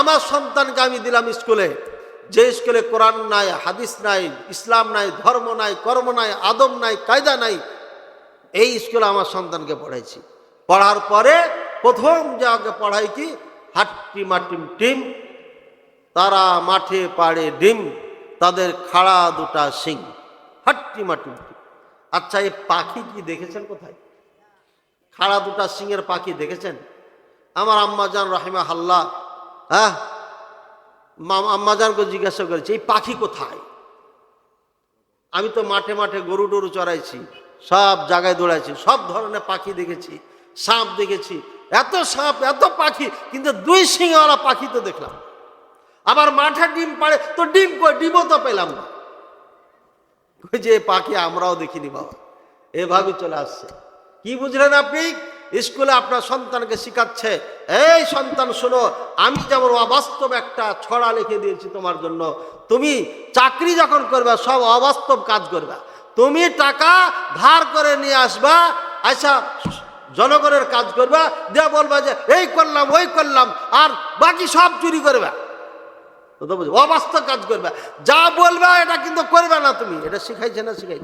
আমার সন্তানকে আমি দিলাম স্কুলে। যে স্কুলে কোরআন নাই, হাদিস নাই, ইসলাম নাই, ধর্ম নাই, কর্ম নাই, আদম নাই, কায়দা নাই, এই স্কুলে আমার সন্তানকে পড়াইছি। পড়ার পরে প্রথম যে আগে পড়াই কি হাট্টি মাটিম টিম তারা মাঠে পাড়ে ডিম, তাদের খাড়া দুটা সিং হাট্টি মাটিম টিম আচ্ছা এই পাখি কি দেখেছেন কোথায়? খাড়া দুটা সিংয়ের পাখি দেখেছেন? আমার আম্মাজান রাহিমা হাল্লা হ্যাঁ? আম্মাজানকে জিজ্ঞাসা করেছি, এই পাখি কোথায়? আমি তো মাঠে মাঠে গরু টরু চড়াইছি, সব জায়গায় দৌড়াইছি, সব ধরনের পাখি দেখেছি, সাপ দেখেছি, এত সাপ, এত পাখি, কিন্তু দুই সিংহওয়ালা পাখি তো দেখলাম। আবার মাঠে ডিম পাড়ে, তো ডিম কই, ডিমও তো পেলাম না। যে পাখি আমরাও দেখিনি বাবা। এভাবে চলে আসছে। কি বুঝলেন আপনি? স্কুলে আপনার সন্তানকে শিখাচ্ছে, এই সন্তান শোনো, আমি যেমন অবাস্তব একটা ছড়া লিখে দিয়েছি তোমার জন্য, তুমি চাকরি যখন করবে, সব অবাস্তব কাজ করবে। তুমি টাকা ধার করে নিয়ে আসবা আচ্ছা জনগণের কাজ করবা, দিয়ে বলবা যে, এই করলাম, ওই করলাম, আর বাকি সব চুরি করবে। অবাস্তব কাজ করবে। যা বলবে, এটা কিন্তু করবে না তুমি, এটা শিখাইছে না শিখাই